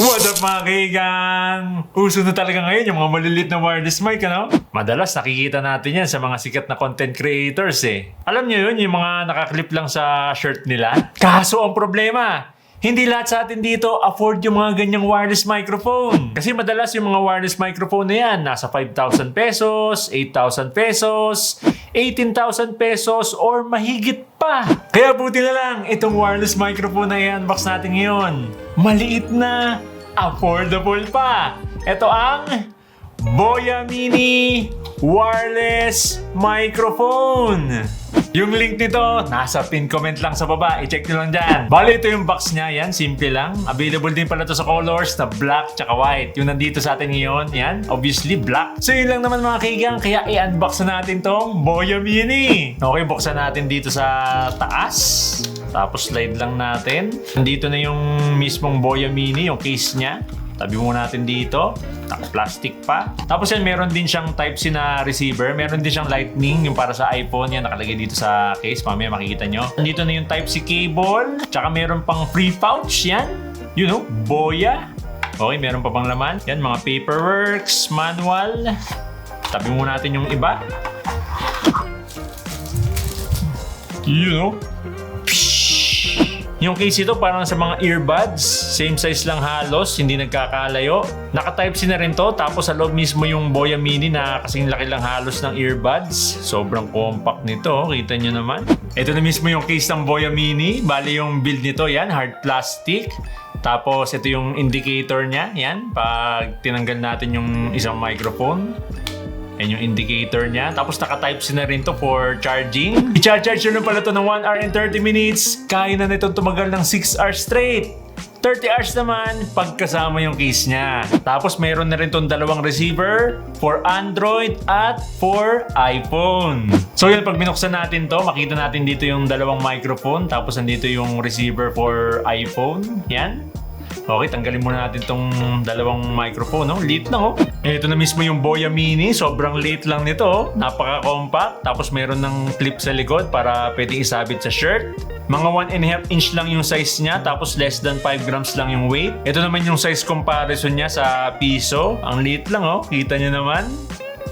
What up mga kaigang? Uso na talaga ngayon yung mga maliliit na wireless mic, ano? Madalas nakikita natin yan sa mga sikat na content creators eh. Alam niyo yun, yung mga nakaklip lang sa shirt nila? Kaso ang problema, hindi lahat sa atin dito afford yung mga ganyang wireless microphone. Kasi madalas yung mga wireless microphone na yan, nasa 5,000 pesos, 8,000 pesos, 18,000 pesos, or mahigit pa. Kaya buti na lang, itong wireless microphone na i-unbox natin ngayon. Maliit na, affordable pa. Ito ang Boya Mini Wireless Microphone. Yung link nito, nasa pin comment lang sa baba. I-check nyo lang dyan. Bali, ito yung box niya. Yan, simple lang. Available din pala to sa colors na black tsaka white. Yung nandito sa atin ngayon, yan, obviously black. So yun lang naman mga kaigang, kaya i-unbox na natin tong Boya Mini. Okay, buksan natin dito sa taas. Tapos slide lang natin. Nandito na yung mismong Boya Mini, yung case niya. Tabi mo natin dito. Naka-plastic pa. Tapos yan, meron din siyang Type-C na receiver. Meron din siyang lightning, yung para sa iPhone. Yan, nakalagay dito sa case. Mamaya makikita nyo. Nandito na yung Type-C cable. Tsaka meron pang free pouch. Yan. You know, boya. Okay, meron pa pang laman. Yan, mga paperworks, manual. Tabi mo natin yung iba. You know, yung case ito parang sa mga earbuds, same size lang halos, hindi nagkakalayo. Naka-type C na rin to, tapos sa loob mismo yung Boya Mini na kasing laki lang halos ng earbuds. Sobrang compact nito, kita nyo naman. Ito na mismo yung case ng Boya Mini, bali yung build nito, yan, hard plastic. Tapos ito yung indicator niya, yan, pag tinanggal natin yung isang microphone. Yan yung indicator niya. Tapos naka-type C na rin to for charging. I-charge nyo pala to ng 1 hour and 30 minutes. Kaya na nito tumagal ng 6 hours straight. 30 hours naman pagkasama yung case niya. Tapos meron na rin tong dalawang receiver for Android at for iPhone. So yun, pag binuksan natin to, makita natin dito yung dalawang microphone. Tapos nandito yung receiver for iPhone. Yan. Okay, tanggalin muna natin tong dalawang microphone, no? Lit lang, oh. Ito na mismo yung Boya Mini. Sobrang liit lang nito, oh. Napaka-compact. Tapos meron ng clip sa likod para pwedeng isabit sa shirt. Mga 1 and a half inch lang yung size niya, tapos less than 5 grams lang yung weight. Ito naman yung size comparison niya sa piso. Ang liit lang, oh. Kita niyo naman.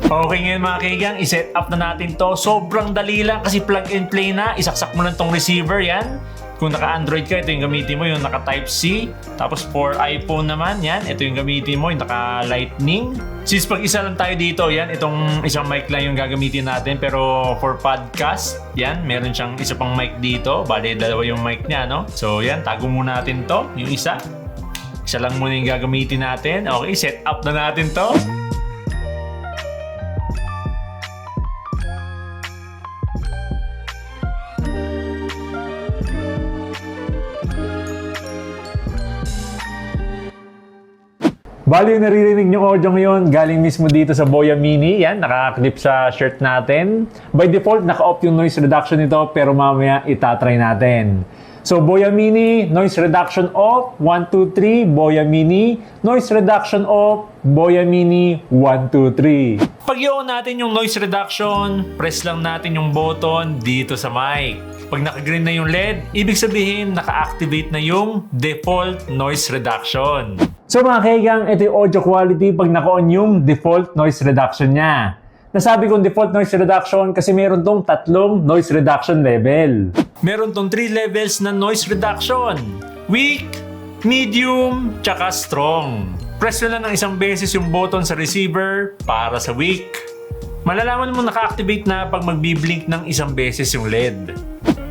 Okay ngayon mga kaigang, iset up na natin to. Sobrang dali lang kasi plug and play na. Isaksak mo lang tong receiver yan. Kung naka-Android ka, ito yung gamitin mo, yung naka-Type-C. Tapos for iPhone naman, yan. Ito yung gamitin mo, yung naka-Lightning. Since pag isa lang tayo dito, yan, itong isang mic lang yung gagamitin natin. Pero for podcast, yan, meron siyang isa pang mic dito. Bale, dalawa yung mic niya, no? So yan, tago muna natin to, yung isa. Isa lang muna yung gagamitin natin. Okay, set up na natin to. Bali yung naririnig nyo audio ngayon, galing mismo dito sa Boya Mini. Yan, nakaklip sa shirt natin. By default, naka-off yung noise reduction nito, pero mamaya itatry natin. So, Boya Mini, noise reduction off, 1, 2, 3, Boya Mini, noise reduction off, Boya Mini, 1, 2, 3. Pag i-on natin yung noise reduction, press lang natin yung button dito sa mic. Pag naka-green na yung LED, ibig sabihin naka-activate na yung default noise reduction. So mga kaigang, ito yung audio quality pag naka-on yung default noise reduction niya. Nasabi kong default noise reduction kasi meron tong tatlong noise reduction level. Meron tong three levels na noise reduction. Weak, medium, tsaka strong. Press nyo lang ng isang beses yung button sa receiver para sa weak. Malalaman mo naka-activate na pag magbi-blink ng isang beses yung LED.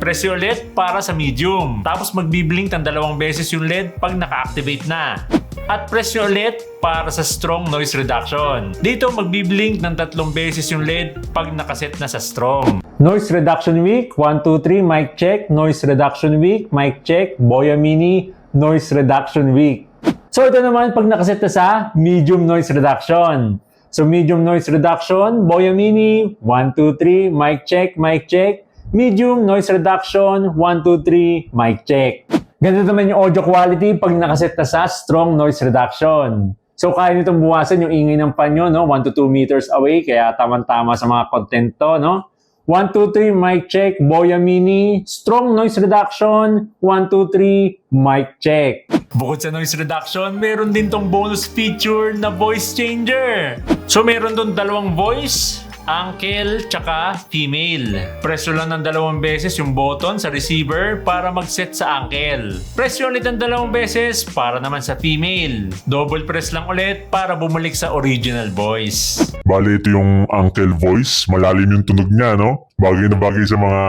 Press yung LED para sa medium. Tapos magbi-blink ng dalawang beses yung LED pag naka-activate na. At press yung LED para sa strong noise reduction. Dito magbi-blink ng tatlong beses yung LED pag nakaset na sa strong. Noise reduction weak, 1, 2, 3, mic check. Noise reduction weak, mic check. Boya Mini, noise reduction weak. So ito naman pag nakaset na sa medium noise reduction. So medium noise reduction, Boya Mini, 1, 2, 3, mic check, mic check. Medium noise reduction, 1, 2, 3, mic check. Ganito naman yung audio quality pag nakaset na sa strong noise reduction. So kaya nitong buwasan yung ingay ng panyo, no? 1 to 2 meters away, kaya tamang-tama sa mga content to, no? 1, 2, 3, mic check, Boya Mini, strong noise reduction, 1, 2, 3, mic check. Bukod sa noise reduction, meron din tong bonus feature na voice changer. So meron doon dalawang voice, uncle tsaka female. Presyo lang ng dalawang beses yung button sa receiver para mag-set sa uncle. Presyo ulit ng dalawang beses para naman sa female. Double press lang ulit para bumalik sa original voice. Bali, ito yung uncle voice. Malalim yung tunog niya, no? Bagay na bagay sa mga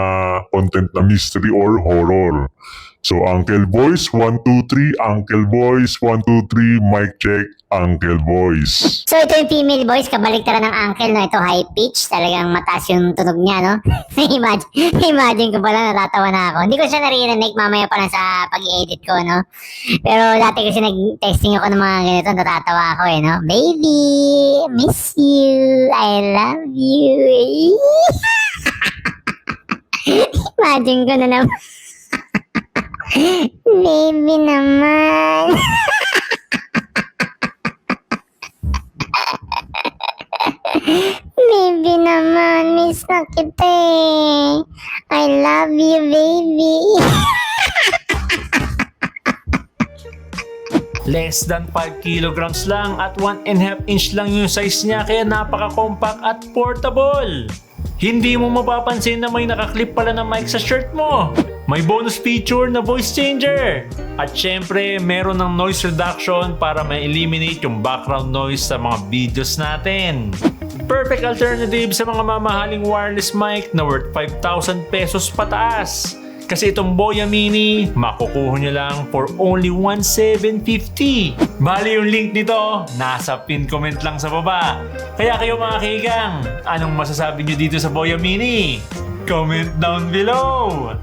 content na mystery or horror. So, uncle voice, 1, 2, 3. Uncle voice, 1, 2, 3. Mic check, uncle voice. So ito yung female voice, kabaliktaran ng uncle, no? Ito high pitch, talagang mataas yung tunog niya, no? imagine, imagine ko pala, natatawa na ako. Hindi ko siya naririnig mamaya pa lang sa pag-edit ko, no? Pero dati kasi nag-texting ako ng mga ganito, natatawa ako, eh, no? Baby, miss you, I love you. imagine ko na naman. Baby naman. Baby naman, miss na kita eh. I love you, baby. Less than 5 kilograms lang at 1 and half inch lang yung size niya kaya napaka-compact at portable. Hindi mo mapapansin na may nakaklip pala na mic sa shirt mo. May bonus feature na voice changer. At syempre, meron ng noise reduction para ma-eliminate yung background noise sa mga videos natin. Perfect alternative sa mga mamahaling wireless mic na worth 5,000 pesos pataas. Kasi itong Boya Mini, makukuha nyo lang for only 1,750. Bali yung link nito, nasa pin comment lang sa baba. Kaya kayo mga kaigang, anong masasabi nyo dito sa Boya Mini? Comment down below!